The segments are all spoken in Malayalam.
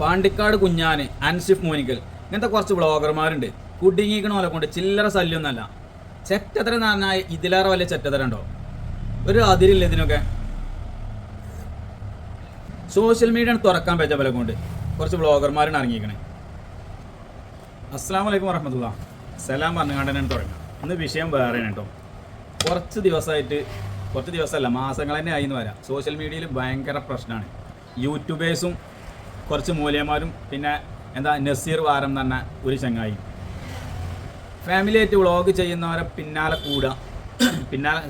പാണ്ടിക്കാട് കുഞ്ഞാന് അൻസിഫ് മോനിക്കൽ. ഇങ്ങനത്തെ കുറച്ച് ബ്ലോഗർമാരുണ്ട് കുടുങ്ങിക്കണ പോലെ കൊണ്ട് ചില്ലറ ശല്യമൊന്നല്ല ചെറ്റത്തരം എന്ന് പറഞ്ഞാൽ ഇതിലേറെ വലിയ ചെറ്റത്തരം ഉണ്ടോ? ഒരു അതിരില്ല ഇതിനൊക്കെ. സോഷ്യൽ മീഡിയ തുറക്കാൻ പറ്റ പോലെ കൊണ്ട് കുറച്ച് ബ്ലോഗർമാരാണ് ഇറങ്ങിയിരിക്കണേ. അസ്സാം വലൈക്കും വറഹമത്തുള്ള. സലാം പറഞ്ഞുകൊണ്ട് തന്നെ തുടങ്ങാം ഇന്ന് വിഷയം വേറെയാണ് കേട്ടോ. കുറച്ച് ദിവസമായിട്ട് കുറച്ച് ദിവസമല്ല മാസങ്ങൾ തന്നെ ആയി എന്ന് വരാം. സോഷ്യൽ മീഡിയയിൽ ഭയങ്കര പ്രശ്നമാണ്. യൂട്യൂബേഴ്സും കുറച്ച് മൂലയന്മാരും പിന്നെ എന്താ നസീർ വാരം എന്ന് പറഞ്ഞ ഒരു ചങ്ങായി. ഫാമിലിയായിട്ട് വ്ളോഗ് ചെയ്യുന്നവരെ പിന്നാലെ കൂടുക പിന്നാലെ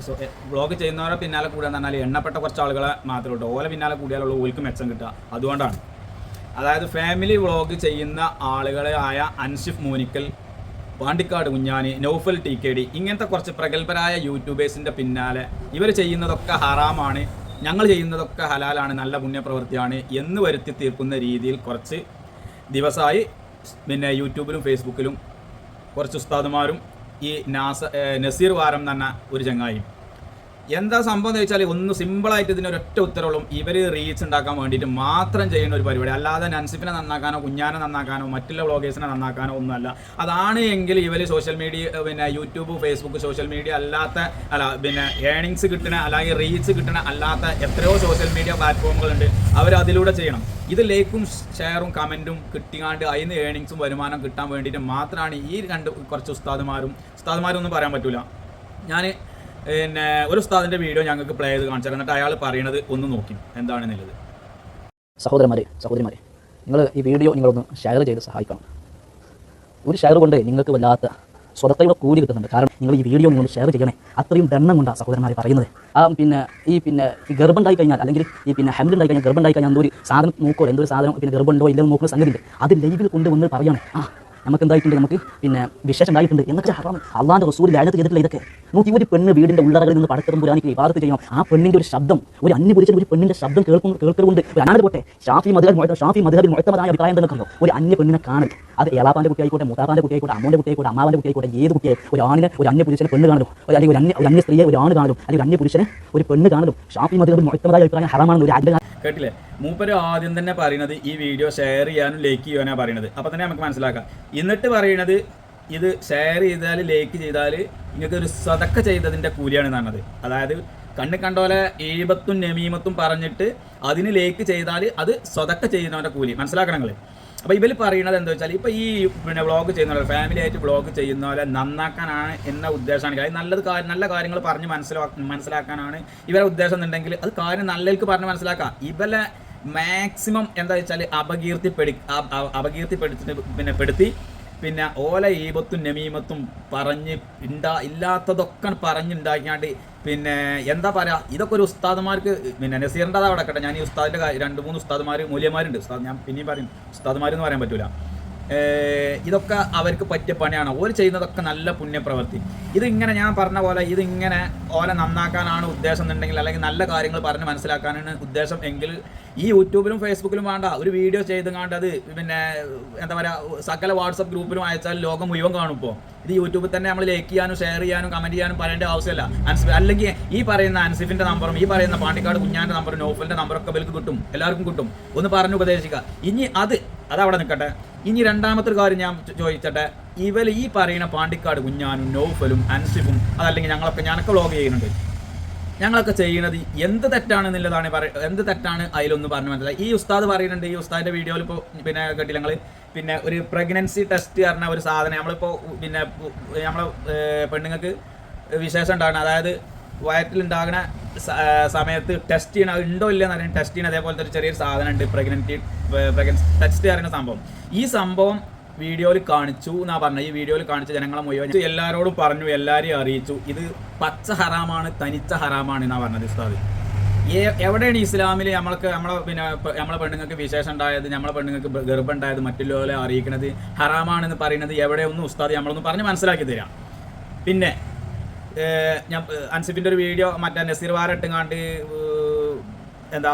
വ്ളോഗ് ചെയ്യുന്നവരെ പിന്നാലെ കൂടുക എന്ന് പറഞ്ഞാൽ എണ്ണപ്പെട്ട കുറച്ച് ആളുകളെ മാത്രമേ ഉള്ളൂ. ഓലെ പിന്നാലെ കൂടിയാലുള്ള ഓൽക്ക് മെച്ചം കിട്ടുക. അതുകൊണ്ടാണ്. അതായത് ഫാമിലി വ്ളോഗ് ചെയ്യുന്ന ആളുകളെ ആയ Anshif Moonikkal Pandikkad Kunjani Naufal T K D ഇങ്ങനത്തെ കുറച്ച് പ്രഗത്ഭരായ യൂട്യൂബേഴ്സിന്റെ പിന്നാലെ ഇവർ ചെയ്യുന്നതൊക്കെ ഹറാമാണ്. ഞങ്ങൾ ചെയ്യുന്നതൊക്കെ ഹലാലാണ് നല്ല പുണ്യപ്രവൃത്തിയാണ് എന്ന് വരുത്തി തീർക്കുന്ന രീതിയിൽ കുറച്ച് ദിവസമായി പിന്നെ യൂട്യൂബിലും ഫേസ്ബുക്കിലും കുറച്ച് ഉസ്താദുമാരും ഈ നാസ നസീർ വാരം തന്നെ ഒരു ചങ്ങായും. എന്താ സംഭവം എന്ന് വെച്ചാൽ ഒന്ന് സിമ്പിളായിട്ട് ഇതിന് ഒരൊറ്റ ഉത്തരവുള്ളൂ. ഇവർ റീച്ച് ഉണ്ടാക്കാൻ വേണ്ടിയിട്ട് മാത്രം ചെയ്യുന്ന ഒരു പരിപാടി. അല്ലാതെ നൻസിഫിനെ നന്നാക്കാനോ കുഞ്ഞാനെ നന്നാക്കാനോ മറ്റുള്ള വ്ളോഗേഴ്സിനെ നന്നാക്കാനോ ഒന്നുമല്ല. അതാണ് എങ്കിൽ ഇവർ സോഷ്യൽ മീഡിയ പിന്നെ യൂട്യൂബ് ഫേസ്ബുക്ക് സോഷ്യൽ മീഡിയ അല്ലാത്ത അല്ല പിന്നെ ഏണിങ്സ് കിട്ടണ അല്ലെങ്കിൽ റീച്ച് കിട്ടണ അല്ലാത്ത എത്രയോ സോഷ്യൽ മീഡിയ പ്ലാറ്റ്ഫോമുകളുണ്ട് അവർ അതിലൂടെ ചെയ്യണം. ഇത് ലൈക്കും ഷെയറും കമന്റും കിട്ടിയാണ്ട് അതിന് ഏണിങ്സും വരുമാനം കിട്ടാൻ വേണ്ടിയിട്ട് മാത്രമാണ് ഈ രണ്ട് കുറച്ച് ഉസ്താദുമാരും. ഉസ്താദുമാരും ഒന്നും പറയാൻ പറ്റില്ല ഞാൻ പിന്നെ ഒരു ഉസ്താദിന്റെ വീഡിയോ ഞങ്ങൾക്ക് പ്ലേ ചെയ്ത് കാണിച്ചു എന്നിട്ട് അയാൾ പറയുന്നത് ഒന്ന് നോക്കി. എന്താണ് എന്താണെന്നുള്ളത്. സഹോദരന്മാരെ സഹോദരിമാരെ നിങ്ങൾ ഈ വീഡിയോ നിങ്ങളൊന്ന് ഷെയർ ചെയ്ത് സഹായിക്കണം. ഒരു ഷെയർ കൊണ്ട് നിങ്ങൾക്ക് വല്ലാത്ത സ്വതത്തയുടെ കൂലി കിട്ടുന്നുണ്ട്. കാരണം നിങ്ങൾ ഈ വീഡിയോ നിങ്ങൾ ഷെയർ ചെയ്യണേ അത്രയും ദണ്ണം കൊണ്ടാണ് സഹോദരന്മാരെ പറയുന്നത്. ആ പിന്നെ ഈ പിന്നെ ഈ ഗർഭം ഉണ്ടായി കഴിഞ്ഞാൽ അല്ലെങ്കിൽ ഈ പിന്നെ ഹെമിൽ ഉണ്ടായി കഴിഞ്ഞാൽ ഗർഭം ഉണ്ടായി കഴിഞ്ഞാൽ എന്തൊരു സാധനം നോക്കോ എന്തൊരു സാധനം പിന്നെ ഗർഭം ഉണ്ടോ? ഇല്ലെന്ന് നോക്കുന്ന സംഗതി ഉണ്ട് അത് ലൈവിൽ കൊണ്ടുവന്ന് പറയണേ ആ നമുക്ക് എന്തായിട്ടുണ്ട്? നമുക്ക് പിന്നെ വിശേഷം ഉണ്ടായിട്ടുണ്ട്. എന്നൊക്കെ ഹറാം അള്ളാന്റെ റസൂൽ ലാനത്ത് ചെയ്തിട്ടില്ല ഇതൊക്കെ. നോക്കി ഒരു പെണ്ണ് വീടിന്റെ ഉള്ളറകളിൽ നിന്ന് പടക്കത്തും പുരാനിക്ക് വിവാദത്ത് ചെയ്യണം. ആ പെണ്ണിന്റെ ഒരു ശബ്ദം ഒരു അന്യ പുരുഷൻ ഒരു പെണ്ണിന്റെ ശബ്ദം കേൾക്കും കേൾക്കുന്നുണ്ട് അനാട് പോട്ടെ ഷാഫി മുഴത്ത ഷാഫി മധുരൻ മുഴത്തമതായ അഭിപ്രായം തന്നെ കണ്ടോ? ഒരു അന്യ പെണ്ണിനെ കാണൽ. അത് ഏലാപ്പാന്റെ കുട്ടിയായിക്കോട്ടെ മുത്താപ്പാന്റെ കുട്ടിയായിക്കോട്ടെ അമ്മോന്റെ കുട്ടിയായിക്കോട്ടെ അമ്മാവന്റെ കുട്ടിയായിക്കോട്ടെ ഏത് കുട്ടിയെ ഒരു ആണിനെ ഒരു അന്യ പുരുഷനെ പെണ്ണ് കാണലും. അല്ലെങ്കിൽ ഒരു അന്യ ഒരു അന്യ സ്ത്രീയെ ഒരു ആണ് കാണലും. അല്ലെങ്കിൽ അന്യ പുരുഷനെ ഒരു പെണ്ണ് കാണലും. ഷാഫി മധുര മുഴത്തമതായ അഭിപ്രായം ഹറമാണെന്ന് ഒരു അന്റെ കേട്ടില്ലേ? മൂപ്പര് ആദ്യം തന്നെ പറയുന്നത് ഈ വീഡിയോ ഷെയർ ചെയ്യാനും ലൈക്ക് ചെയ്യാനാണ് പറയുന്നത്. അപ്പോൾ തന്നെ നമുക്ക് മനസ്സിലാക്കാം. എന്നിട്ട് പറയുന്നത് ഇത് ഷെയർ ചെയ്താൽ ലൈക്ക് ചെയ്താൽ നിങ്ങൾക്ക് ഒരു സതക്ക ചെയ്തതിന്റെ കൂലിയാണ് പറഞ്ഞത്. അതായത് കണ്ണ് കണ്ടോലെ ഏബത്തും നമീമത്തും പറഞ്ഞിട്ട് അതിന് ലൈക്ക് ചെയ്താൽ അത് സ്വതക്ക ചെയ്യുന്നവന്റെ കൂലി. മനസ്സിലാക്കണം നിങ്ങൾ അപ്പോൾ ഇവർ പറയുന്നത് എന്താ വെച്ചാൽ ഇപ്പോൾ ഈ പിന്നെ വ്ളോഗ് ചെയ്യുന്നവരെ ഫാമിലി ആയിട്ട് വ്ളോഗ് ചെയ്യുന്നവരെ നന്നാക്കാനാണ് എന്ന ഉദ്ദേശമാണ് കാര്യം നല്ലത് നല്ല കാര്യങ്ങൾ പറഞ്ഞ് മനസ്സിലാ മനസ്സിലാക്കാനാണ് ഇവരെ ഉദ്ദേശം എന്നുണ്ടെങ്കിൽ അത് കാര്യം നല്ലതിൽക്ക് പറഞ്ഞ് മനസ്സിലാക്കാം. ഇവരെ മാക്സിമം എന്താ വെച്ചാൽ അപകീർത്തിപ്പെടു അപകീർത്തിപ്പെടുത്തി പിന്നെ പെടുത്തി പിന്നെ ഓല ഈപത്തും നമീമത്തും പറഞ്ഞ് ഉണ്ടാ ഇല്ലാത്തതൊക്കെ പറഞ്ഞുണ്ടാക്കിയാണ്ട് പിന്നെ എന്താ പറയാ ഇതൊക്കെ ഒരു ഉസ്താദ്മാർക്ക് പിന്നെ നസീറിന്റെ അതാ അവിടെ ഞാൻ ഈ ഉസ്താദിന്റെ രണ്ട് മൂന്ന് ഉസ്താദ്മാർ മൂല്യന്മാരുണ്ട്. ഉസ്താദ് ഞാൻ പിന്നെയും പറയും. ഉസ്താദുമാരെന്ന് പറയാൻ പറ്റൂല. ഇതൊക്കെ അവർക്ക് പറ്റിയ പണിയാണ്. ഓര് ചെയ്യുന്നതൊക്കെ നല്ല പുണ്യപ്രവൃത്തി. ഇതിങ്ങനെ ഞാൻ പറഞ്ഞ പോലെ ഇതിങ്ങനെ ഓലെ നന്നാക്കാനാണ് ഉദ്ദേശം എന്നുണ്ടെങ്കിൽ അല്ലെങ്കിൽ നല്ല കാര്യങ്ങൾ പറഞ്ഞ് മനസ്സിലാക്കാനാണ് ഉദ്ദേശം എങ്കിൽ ഈ യൂട്യൂബിലും ഫേസ്ബുക്കിലും വേണ്ട. ഒരു വീഡിയോ ചെയ്ത് കണ്ട് അത് പിന്നെ എന്താ പറയുക സകല വാട്സപ്പ് ഗ്രൂപ്പിലും അയച്ചാൽ ലോകം മുഴുവൻ കാണും ഇപ്പോൾ ഇത് യൂട്യൂബിൽ തന്നെ നമ്മൾ ലൈക്ക് ചെയ്യാനും ഷെയർ ചെയ്യാനും കമന്റ് ചെയ്യാനും പറയേണ്ട ആവശ്യമില്ല. അൻസിഫ് അല്ലെങ്കിൽ ഈ പറയുന്ന അൻസിഫിന്റെ നമ്പറും ഈ പറയുന്ന പാണ്ടിക്കാട് കുഞ്ഞാന്റെ നമ്പറും നോഫലിന്റെ നമ്പറൊക്കെ ഇവർക്ക് കിട്ടും. എല്ലാവർക്കും കിട്ടും. ഒന്ന് പറഞ്ഞ് ഉപദേശിക്കുക. ഇനി അത് അതവിടെ നിൽക്കട്ടെ. ഇനി രണ്ടാമത്തെ ഒരു കാര്യം ഞാൻ ചോദിച്ചട്ടെ. ഇവർ ഈ പറയുന്ന പാണ്ടിക്കാട് കുഞ്ഞാനും നോഫലും അൻസിഫും അതല്ലെങ്കിൽ ഞങ്ങളൊക്കെ ഞാനൊക്കെ വ്ളോഗ് ചെയ്യുന്നുണ്ട്. ഞങ്ങളൊക്കെ ചെയ്യുന്നത് എന്ത് തെറ്റാണെന്നുള്ളതാണ് പറ എന്ത് തെറ്റാണ് അതിലൊന്ന് പറഞ്ഞു മനസ്സിലായി. ഈ ഉസ്താദ് പറയുന്നുണ്ട് ഈ ഉസ്താദിന്റെ വീഡിയോയിൽ ഇപ്പോൾ പിന്നെ കേട്ടില്ല ഞങ്ങൾ പിന്നെ ഒരു പ്രഗ്നൻസി ടെസ്റ്റ് പറഞ്ഞ ഒരു സാധനം. നമ്മളിപ്പോൾ പിന്നെ നമ്മളെ പെണ്ണുങ്ങൾക്ക് വിശേഷം ഉണ്ടാകണം അതായത് വയറ്റിലുണ്ടാകുന്ന സമയത്ത് ടെസ്റ്റ് ചെയ്യണം ഉണ്ടോ ഇല്ല അറിയാൻ ടെസ്റ്റ് ചെയ്യണം അതേപോലത്തെ ഒരു ചെറിയൊരു സാധനം ഉണ്ട് പ്രഗ്നന്റി പ്രഗ്നൻസി ടെസ്റ്റ് ചെയ്യുന്ന സംഭവം. ഈ സംഭവം വീഡിയോയിൽ കാണിച്ചു എന്നാ പറഞ്ഞത്. ഈ വീഡിയോയിൽ കാണിച്ച ജനങ്ങളെ മുഴുവൻ എല്ലാവരോടും പറഞ്ഞു എല്ലാവരെയും അറിയിച്ചു. ഇത് പച്ച ഹറാമാണ് തനിച്ച ഹറാമാണ് എന്നാ പറഞ്ഞത് ഉസ്താദ്. എവിടെയാണ് ഇസ്ലാമിൽ നമ്മൾക്ക് നമ്മളെ പിന്നെ നമ്മളെ പെണ്ണുങ്ങൾക്ക് വിശേഷം ഉണ്ടായത് നമ്മളെ പെണ്ണുങ്ങൾക്ക് ഗർഭം ഉണ്ടായത് മറ്റുള്ളവരെ അറിയിക്കുന്നത് ഹറാമാണെന്ന് പറയുന്നത് എവിടെയൊന്നും ഉസ്താദ് നമ്മളൊന്നും പറഞ്ഞ് മനസ്സിലാക്കി തരാം. പിന്നെ ഞാൻ അൻസിഫിന്റെ ഒരു വീഡിയോ മറ്റേ നസീർ വാര ഇട്ടുങ്ങാണ്ട് എന്താ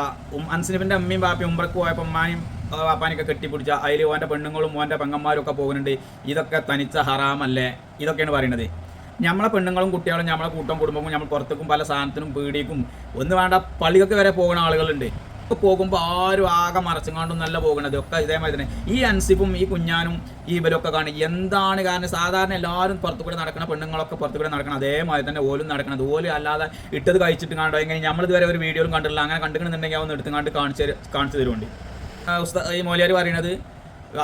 അൻസിഫിന്റെ അമ്മയും ബാപ്പയും ഉമ്രക്ക് പോയപ്പോൾ അമ്മായും പാപ്പാനൊക്കെ കെട്ടിപ്പിടിച്ച അതിൽ ഓന്റെ പെണ്ണുങ്ങളും ഓന്റെ പെങ്ങന്മാരും ഒക്കെ പോകുന്നുണ്ട്. ഇതൊക്കെ തനിച്ച ഹറാമല്ലേ? ഇതൊക്കെയാണ് പറയുന്നത് നമ്മളെ പെണ്ണുങ്ങളും കുട്ടികളും നമ്മളെ കൂട്ടം കുടുംബവും നമ്മൾ പുറത്തേക്കും പല സാധനത്തിനും പീടിക്കും ഒന്ന് വേണ്ട പള്ളിക്കൊക്കെ വരെ പോകുന്ന ആളുകളുണ്ട്. പോകുമ്പോൾ ആരും ആകെ മറച്ചും നല്ല പോകുന്നത്. ഒക്കെ ഇതേമാതിരി തന്നെ. ഈ അൻസിഫും ഈ കുഞ്ഞാനും ഈ ഇവരൊക്കെ കാണും. എന്താണ് കാരണം? സാധാരണ എല്ലാവരും പുറത്തു കൂടെ നടക്കണ പെണ്ണുങ്ങളൊക്കെ പുറത്തു കൂടെ നടക്കണം. അതേമാതിരി തന്നെ ഓലും നടക്കണത്. ഓലും അല്ലാതെ ഇട്ടത് കഴിച്ചിട്ട് കാണോ എങ്ങനെ നമ്മൾ ഇതുവരെ ഒരു വീഡിയോയിലും കണ്ടിട്ടില്ല. അങ്ങനെ കണ്ടിട്ടുണ്ടെങ്കിൽ അവന്ന് എടുത്തുകൊണ്ട് കാണിച്ച് കാണിച്ചു തരുമുണ്ട് ഈ മോലിയാർ പറയുന്നത്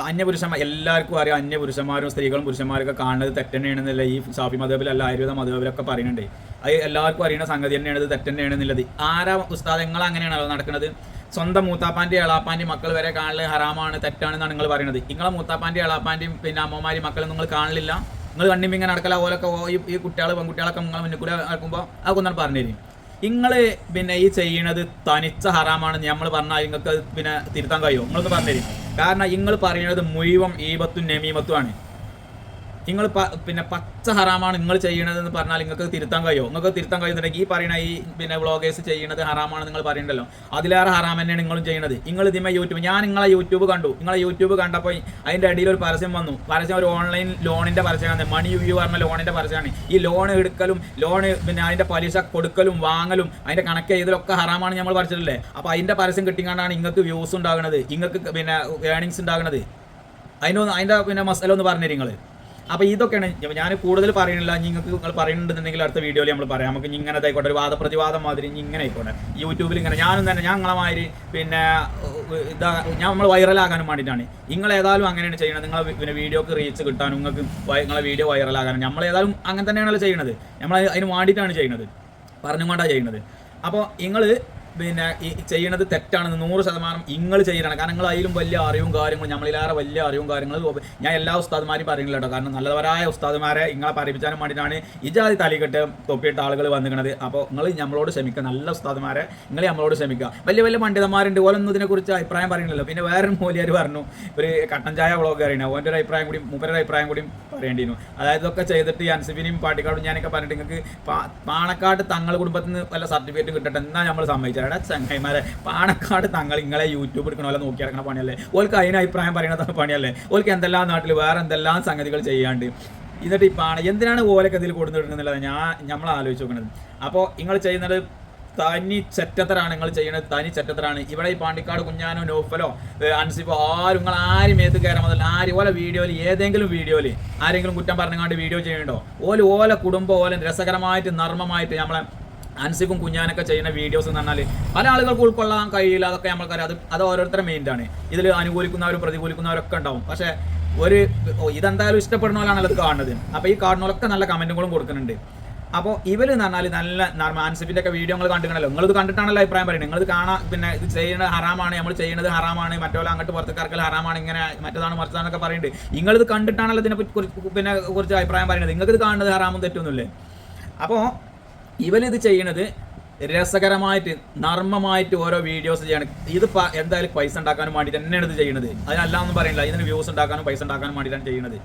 അന്യപുരുഷന്മാർ എല്ലാവർക്കും അറിയാം അന്യപുരുഷന്മാരും സ്ത്രീകളും പുരുഷന്മാരൊക്കെ കാണുന്നത് തെറ്റന്നെയാണെന്നല്ല ഈ സാഫി മതബിലല്ല ആയുർവേദ മതബിലൊക്കെ പറയുന്നുണ്ട്. അത് എല്ലാവർക്കും അറിയുന്ന സംഗതി തന്നെയാണ് ഇത് തെറ്റന്നെയാണെന്നുള്ളത്. ആരാ ഉസ്താദ്? നിങ്ങൾ അങ്ങനെയാണല്ലോ നടക്കുന്നത് സ്വന്തം മൂത്താപ്പാന്റെ എളാപ്പാന്റെ മക്കൾ വരെ കാണൽ ഹറാമാണ് തെറ്റാണെന്നാണ് നിങ്ങൾ പറയുന്നത്. നിങ്ങളെ മൂത്താപ്പാന്റെ എളാപ്പാന്റെയും പിന്നെ അമ്മമാരി മക്കളെ നിങ്ങൾ കാണലില്ല. നിങ്ങൾ കണ്ണിമിങ്ങനെ നടക്കല ഓലൊക്കെ ഈ കുട്ടികൾ പെൺകുട്ടികളൊക്കെ നിങ്ങൾ മുന്നിൽ കൂടെ നടക്കുമ്പോൾ അതൊക്കെ ഒന്നാണ് പറഞ്ഞു തരും നിങ്ങൾ പിന്നെ ഈ ചെയ്യണത് തനിച്ച ഹറാമാണെന്ന് നമ്മൾ പറഞ്ഞാൽ നിങ്ങൾക്ക് പിന്നെ തിരുത്താൻ കഴിയുമോ നിങ്ങളൊന്ന് പറഞ്ഞു തരും കാരണം നിങ്ങൾ പറയുന്നത് മുഴുവൻ ഈപത്തും നമീമത്തും നിങ്ങൾ പിന്നെ പച്ച ഹറാമാണ് നിങ്ങൾ ചെയ്യണതെന്ന് പറഞ്ഞാൽ നിങ്ങൾക്ക് തിരുത്താൻ കഴിയുമോ നിങ്ങൾക്ക് തിരുത്താൻ കഴിയുന്നുണ്ടെങ്കിൽ ഈ പറയുന്ന ഈ പിന്നെ വ്ളോഗേഴ്സ് ചെയ്യണത് ഹറാമാണ് നിങ്ങൾ പറയണ്ടല്ലോ അതിലേറെ ഹറാം തന്നെയാണ് നിങ്ങളും ചെയ്യുന്നത്. നിങ്ങൾ ഇതിമേ യൂട്യൂബ് ഞാൻ നിങ്ങളെ യൂട്യൂബ് കണ്ടു. നിങ്ങളെ യൂട്യൂബ് കണ്ടപ്പോൾ അതിന്റെ അടിയിൽ ഒരു പരസ്യം വന്നു. പരസ്യം ഒരു ഓൺലൈൻ ലോണിന്റെ പരസ്യമാണ്. മണി യു പറഞ്ഞ ലോണിന്റെ പരസ്യമാണ്. ഈ ലോൺ എടുക്കലും ലോൺ പിന്നെ അതിന്റെ പലിശ കൊടുക്കലും വാങ്ങലും അതിന്റെ കണക്ക് ചെയ്തലൊക്കെ ഹറാമാണ് നമ്മൾ പറിച്ചിട്ടില്ലേ അപ്പോൾ അതിന്റെ പരസ്യം കിട്ടിക്കാണ്ടാണ് നിങ്ങൾക്ക് വ്യൂസ് ഉണ്ടാകുന്നത്. നിങ്ങൾക്ക് പിന്നെ ഏണിങ്സ് ഉണ്ടാകുന്നത്. അതിനൊന്ന് അതിന്റെ പിന്നെ മസാല ഒന്ന് പറഞ്ഞു നിങ്ങൾ അപ്പോൾ ഇതൊക്കെയാണ്. ഞാൻ കൂടുതൽ പറയുന്നില്ല. നിങ്ങൾക്ക് നിങ്ങൾ പറയുന്നുണ്ടെന്നുണ്ടെങ്കിൽ അടുത്ത വീഡിയോയിൽ നമ്മൾ പറയാം. നമുക്ക് ഇങ്ങനെ ആയിക്കോട്ടെ ഒരു വാദപ്രതിവാദം മാതിരി ഇങ്ങനെ ആയിക്കോട്ടെ. യൂട്യൂബിൽ ഇങ്ങനെ ഞാനും തന്നെ ഞാൻ നിങ്ങളെ മാതിരി പിന്നെ ഇതാ ഞാൻ നമ്മൾ വൈറലാകാനും വേണ്ടിയിട്ടാണ്. നിങ്ങൾ ഏതായാലും അങ്ങനെയാണ് ചെയ്യുന്നത് നിങ്ങളെ പിന്നെ വീഡിയോക്ക് റീച്ച് കിട്ടാനും നിങ്ങൾക്ക് നിങ്ങളെ വീഡിയോ വൈറലാകാനും നമ്മൾ ഏതായാലും അങ്ങനെ തന്നെയാണല്ലോ ചെയ്യുന്നത് നമ്മൾ അതിന് വേണ്ടിയിട്ടാണ് ചെയ്യുന്നത് പറഞ്ഞുകൊണ്ടാണ് ചെയ്യുന്നത് അപ്പോൾ നിങ്ങൾ പിന്നെ ചെയ്യണത് തെറ്റാണെന്ന് നൂറ് ശതമാനം നിങ്ങൾ ചെയ്യണം കാരണം നിങ്ങൾ അതിലും വലിയ അറിവും കാര്യങ്ങളും നമ്മളിലേറെ വലിയ അറിവും കാര്യങ്ങളും ഞാൻ എല്ലാ ഉസ്താദ്മാരും പറയുന്നില്ല കേട്ടോ. കാരണം നല്ലവരായ ഉസ്താദ്മാരെ നിങ്ങളെ പഠിപ്പിച്ചാനും വേണ്ടിയിട്ടാണ് ഈ ജാതി തലിക്കെട്ട് തൊപ്പിയിട്ട ആളുകൾ വന്നിരിക്കുന്നത് അപ്പോൾ നിങ്ങൾ നമ്മളോട് ക്ഷമിക്കുക നല്ല ഉസ്താദ്മാരെ നിങ്ങൾ നമ്മളോട് ക്ഷമിക്കുക വലിയ വലിയ പണ്ഡിതന്മാരുണ്ട്. ഓലൊന്നും ഇതിനെക്കുറിച്ച് അഭിപ്രായം പറയുന്നില്ലല്ലോ പിന്നെ വേറെ മൂലിയാർ പറഞ്ഞു. ഒരു കട്ടൻ ചായ വ്ളോഗ് അറിയണം. ഓന്റെ ഒരു അഭിപ്രായം കൂടി മൂപ്പരുടെ അഭിപ്രായം കൂടി പറയേണ്ടിയിരുന്നു അതായത് ഇതൊക്കെ ചെയ്തിട്ട് ഈ അൻസിബിനെയും പാട്ടിക്കാടും ഞാനൊക്കെ പറഞ്ഞിട്ട് നിങ്ങൾക്ക് പാണക്കാട് തങ്ങൾ കുടുംബത്തിൽ നിന്ന് വല്ല സർട്ടിഫിക്കറ്റും കിട്ടട്ടെ എന്നാ നമ്മൾ സമ്മതിച്ചത് എടാ ചങ്ങായിമാരെ പാണക്കാട് തങ്ങൾ നിങ്ങളെ യൂട്യൂബ് എടുക്കണ പോലെ നോക്കി നടക്കണ പണിയല്ലേ? ഓൾക്ക് അതിന് അഭിപ്രായം പറയണ പണിയല്ലേ? ഓൾക്ക് എന്തെല്ലാം നാട്ടിൽ വേറെ എന്തെല്ലാം സംഗതികൾ ചെയ്യാണ്ട്. എന്നിട്ട് ഈ പാണ എന്തിനാണ് ഓലൊക്കെ ഇതിൽ കൊടുത്തിട്ടുണ്ടെന്നുള്ളത് ഞാൻ നമ്മൾ ആലോചിച്ച് നോക്കുന്നത് അപ്പോൾ നിങ്ങൾ ചെയ്യുന്നത് തനി ചെറ്റത്തരാണ് നിങ്ങൾ ചെയ്യുന്നത് തനി ചെറ്റത്തരാണ്. ഇവിടെ ഈ പാണ്ടിക്കാട് കുഞ്ഞാനോ നോഫലോ അൻസിഫോ ആരും നിങ്ങൾ ആരും ഏത് കയറാൻ മുതൽ ആരും ഓല വീഡിയോയിൽ ഏതെങ്കിലും വീഡിയോയിൽ ആരെങ്കിലും കുറ്റം പറഞ്ഞുകൊണ്ട് വീഡിയോ ചെയ്യണ്ടോ ഓല ഓല കുടുംബം ഓല രസകരമായിട്ട് നർമ്മമായിട്ട് നമ്മളെ അൻസിഫും കുഞ്ഞാനൊക്കെ ചെയ്യുന്ന വീഡിയോസ് എന്ന് പറഞ്ഞാൽ പല ആളുകൾക്ക് ഉൾക്കൊള്ളാൻ കഴിയില്ല. അതൊക്കെ നമ്മൾക്കറിയാം അത് അത് ഓരോരുത്തരുടെ മെയിന്റാണ് ഇതിൽ അനുകൂലിക്കുന്നവരും പ്രതികൂലിക്കുന്നവരൊക്കെ ഉണ്ടാവും. പക്ഷേ ഒരു ഇതെന്തായാലും ഇഷ്ടപ്പെടുന്നവരാണല്ലോ ഇത് കാണുന്നത്. അപ്പോൾ ഈ കാണുന്നവരൊക്കെ നല്ല കമന്റുകളും കൊടുക്കുന്നുണ്ട്. അപ്പോൾ ഇവർ എന്ന് പറഞ്ഞാൽ നല്ല നർമ്മ അൻസിഫിന്റെ ഒക്കെ വീഡിയോ നിങ്ങൾ കണ്ടിട്ടുണ്ടല്ലോ. നിങ്ങളിത് കണ്ടിട്ടാണല്ലോ അഭിപ്രായം പറയുന്നത്. നിങ്ങളിത് കാണാൻ പിന്നെ ഇത് ചെയ്യുന്നത് ഹറാമാണ് നമ്മൾ ചെയ്യുന്നത് ഹറാമാണ് മറ്റോല അങ്ങോട്ട് പുറത്തേക്കാർക്കൽ ഹറാമാണ് ഇങ്ങനെ മറ്റേതാണ് മറിച്ചതാണെന്നൊക്കെ പറയുന്നുണ്ട്. നിങ്ങളിത് കണ്ടിട്ടാണല്ലോ ഇതിനെ കുറിച്ച് പിന്നെ കുറിച്ച് അഭിപ്രായം പറയുന്നത്. നിങ്ങൾക്ക് ഇത് കാണുന്നത് ഹറാമും തെറ്റൊന്നുമില്ലേ അപ്പോൾ ഇവനിത് ചെയ്യണത് രസകരമായിട്ട് നർമ്മമായിട്ട് ഓരോ വീഡിയോസ് ചെയ്യണം. ഇത് എന്തായാലും പൈസ ഉണ്ടാക്കാനും വേണ്ടിയിട്ട് തന്നെയാണ് ഇത് ചെയ്യുന്നത് അതിനല്ലാന്നും പറയുന്നില്ല ഇതിന് വ്യൂസ് ഉണ്ടാക്കാനും പൈസ ഉണ്ടാക്കാനും വേണ്ടിയിട്ടാണ് ചെയ്യുന്നത്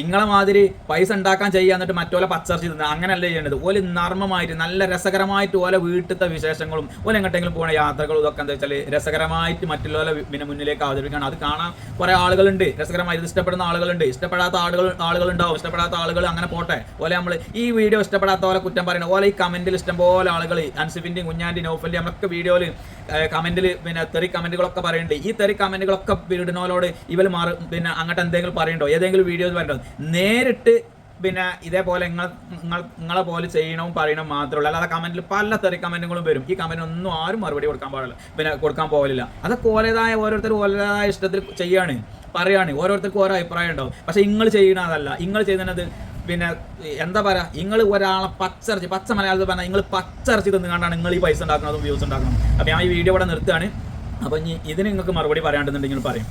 ഇങ്ങളെ മാതിരി പൈസ ഉണ്ടാക്കാൻ ചെയ്യുക എന്നിട്ട് മറ്റോലെ പച്ചർച്ചി തിന്നുക അങ്ങനെയല്ല ചെയ്യേണ്ടത്? ഓൽ നർമ്മമായിട്ട് നല്ല രസകരമായിട്ട് ഓലെ വീട്ടിലത്തെ വിശേഷങ്ങളും ഓലെ എങ്ങോട്ടെങ്കിലും പോകുന്ന യാത്രകളും ഇതൊക്കെ എന്താ വെച്ചാൽ രസകരമായിട്ട് മറ്റുള്ളവരെ പിന്നെ മുന്നിലേക്ക് അവതരിപ്പിക്കണം അത് കാണാൻ കുറേ ആളുകളുണ്ട്. രസകരമായി ഇഷ്ടപ്പെടുന്ന ആളുകളുണ്ട്. ഇഷ്ടപ്പെടാത്ത ആളുകൾ ആളുകളുണ്ടാവും. ഇഷ്ടപ്പെടാത്ത ആളുകൾ അങ്ങനെ പോട്ടെ. ഓലെ നമ്മൾ ഈ വീഡിയോ ഇഷ്ടപ്പെടാത്ത ഓലെ കുറ്റം പറയണം ഓലെ ഈ കമന്റിൽ ഇഷ്ടംപോലെ ആളുകൾ അൻസിഫിന്റെയും കുഞ്ഞാന്റെയും നോഫലിന്റെയും നമ്മളൊക്കെ വീഡിയോയിൽ കമന്റിൽ പിന്നെ തെറി കമന്റുകളൊക്കെ പറയുന്നുണ്ട് ഈ തെറി കമന്റുകളൊക്കെ ഇടുന്നവരോട് ഇവർ മാറി പിന്നെ അങ്ങോട്ട് എന്തെങ്കിലും പറയണ്ടോ? ഏതെങ്കിലും വീഡിയോസ് പറയണ്ടോ നേരിട്ട് പിന്നെ ഇതേപോലെ നിങ്ങൾ നിങ്ങൾ നിങ്ങളെ പോലെ ചെയ്യണവും പറയണം മാത്രമേ ഉള്ളൂ അല്ലാതെ കമന്റിൽ പല തെറി കമന്റുകളും വരും. ഈ കമന്റ് ഒന്നും ആരും മറുപടി കൊടുക്കാൻ പാടില്ല. പിന്നെ കൊടുക്കാൻ പോകലില്ല അതൊക്കെ ഓലേതായ ഓരോരുത്തർ ഓലേതായ ഇഷ്ടത്തിൽ ചെയ്യാണ് പറയാണ്. ഓരോരുത്തർക്കും ഓരോ അഭിപ്രായം ഉണ്ടാവും. പക്ഷെ നിങ്ങൾ ചെയ്യണതല്ല. നിങ്ങൾ ചെയ്യുന്നത് പിന്നെ എന്താ പറയുക നിങ്ങൾ ഒരാളെ പച്ചറച്ചി പച്ച മലയാളത്തിൽ പറഞ്ഞാൽ നിങ്ങൾ പച്ചറച്ചി തിന്നുകൊണ്ടാണ് നിങ്ങൾ ഈ പൈസ ഉണ്ടാക്കുന്നതും വ്യൂസ് ഉണ്ടാക്കണം അപ്പോൾ ഞാൻ ഈ വീഡിയോ ഇവിടെ നിർത്തുകയാണ്. അപ്പോൾ ഇനി ഇതിന് നിങ്ങൾക്ക് മറുപടി പറയാണ്ടെന്നുണ്ടെങ്കിൽ പറയും.